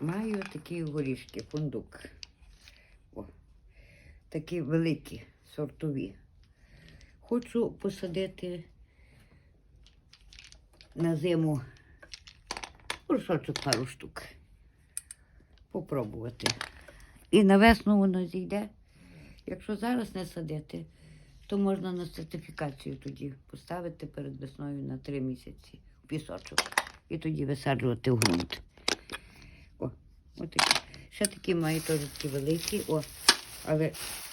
Маю такі горішки, фундук. О, такі великі, сортові. Хочу посадити на зиму горшочок пару штук. Попробувати. І на весну воно зійде. Якщо зараз не садити, то можна на сертифікацію тоді поставити перед весною на три місяці в пісочок. І тоді висаджувати в ґрунт. Отакі. Ще такі мають теж такі великі, о, але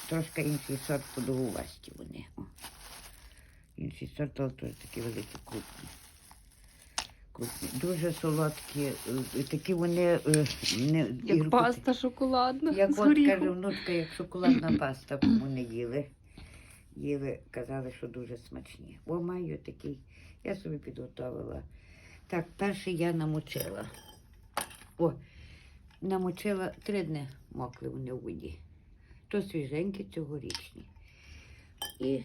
трошки інший сорт подовгувасті вони. О. Інший сорт, але теж такі великі, крупні. крупні. Дуже солодкі, е, такі вони е, не Як паста шоколадна. як з от горіхом. каже внучка, як шоколадна паста вони їли. Їли, казали, що дуже смачні. О, маю такий. Я собі підготовила. Так, перший я намочила. О, намочила три дні мокли вони у воді. То свіженькі, цьогорічні. І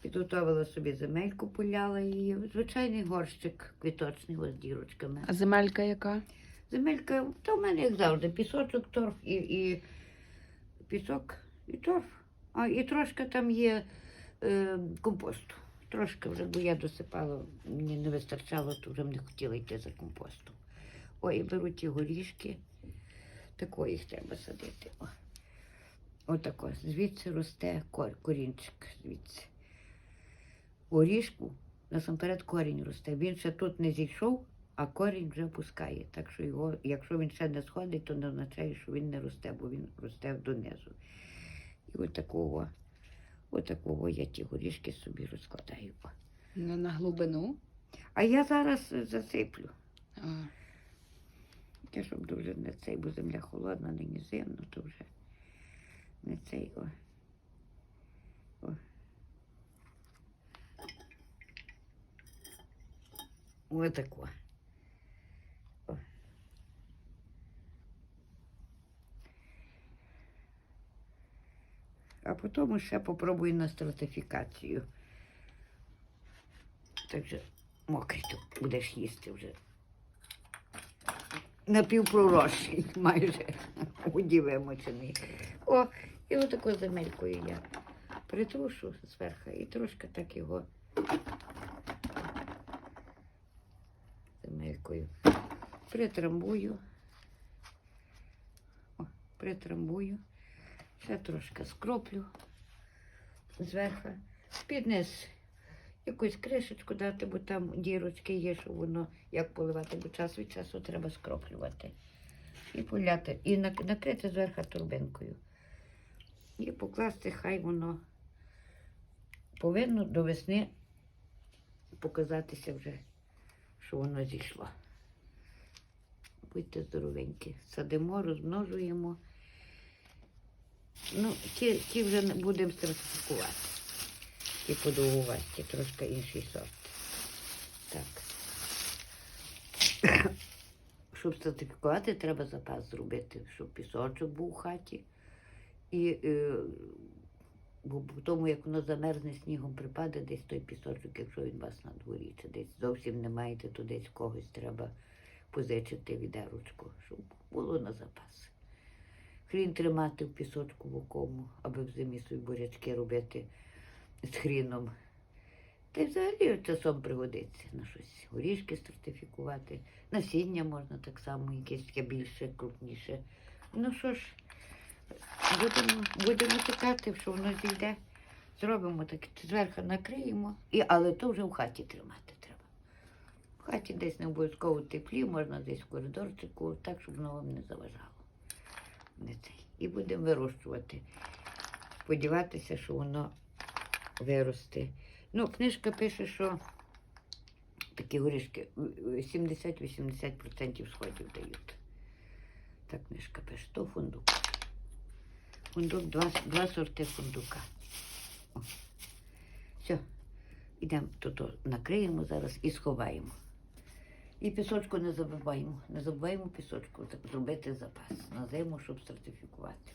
підготовила собі земельку, поляла її. Звичайний горщик квіточний ось з дірочками. А земелька яка? Земелька, то в мене як завжди, пісочок, торф і, і пісок, і торф. А і трошки там є е, компосту. Трошки вже, бо я досипала, мені не вистачало, то вже не хотіла йти за компостом. Ой, беру ті горішки. Тако їх треба садити. О. Отако. Звідси росте кор, корінчик. Звідси. Горішку насамперед корінь росте. Він ще тут не зійшов, а корінь вже пускає. Так що його, якщо він ще не сходить, то не означає, що він не росте, бо він росте донизу. І от такого, от такого я ті горішки собі розкладаю. Ну, на глибину. А я зараз е, засиплю. А, Я щоб дуже не цей, бо земля холодна, нині зимно, то вже не цей. О. О. Отако. О. А потім ще попробую на стратифікацію. Так же мокрий тут будеш їсти вже напівпророщий майже у воді вимочений. О, і отаку земелькою я притрушу зверху і трошки так його земелькою притрамбую. О, притрамбую. Ще трошки скроплю зверху. Під низ якусь кришечку дати, бо там дірочки є, щоб воно як поливати, бо час від часу треба скроплювати. І поляти, і накрити зверху турбинкою. І покласти, хай воно повинно до весни показатися вже, що воно зійшло. Будьте здоровенькі. Садимо, розмножуємо. Ну, ті, ті вже будемо стратифікувати і подовгувасті, трошки інший сорт. Так. Щоб стратифікувати, треба запас зробити, щоб пісочок був у хаті. І е, бо по тому, як воно замерзне снігом, припаде десь той пісочок, якщо він у вас на дворі, чи десь зовсім не маєте, то десь когось треба позичити відерочку, щоб було на запас. Хрін тримати в пісочку вокому, аби в зимі собі бурячки робити з хріном. Та й взагалі часом пригодиться на щось. Горішки стратифікувати, насіння можна так само, якесь таке більше, крупніше. Ну що ж, будемо, будемо чекати, що воно зійде. Зробимо так, зверху накриємо, і, але то вже в хаті тримати треба. В хаті десь не обов'язково теплі, можна десь в коридорчику, так, щоб воно вам не заважало. І будемо вирощувати. Сподіватися, що воно виросте. Ну, книжка пише, що такі горішки е, 70-80% сходів дають. Так книжка пише, то фундук. Фундук, два, два сорти фундука. О. Все, йдемо тут накриємо зараз і сховаємо. І пісочку не забуваємо. Не забуваємо пісочку зробити запас на зиму, щоб стратифікувати.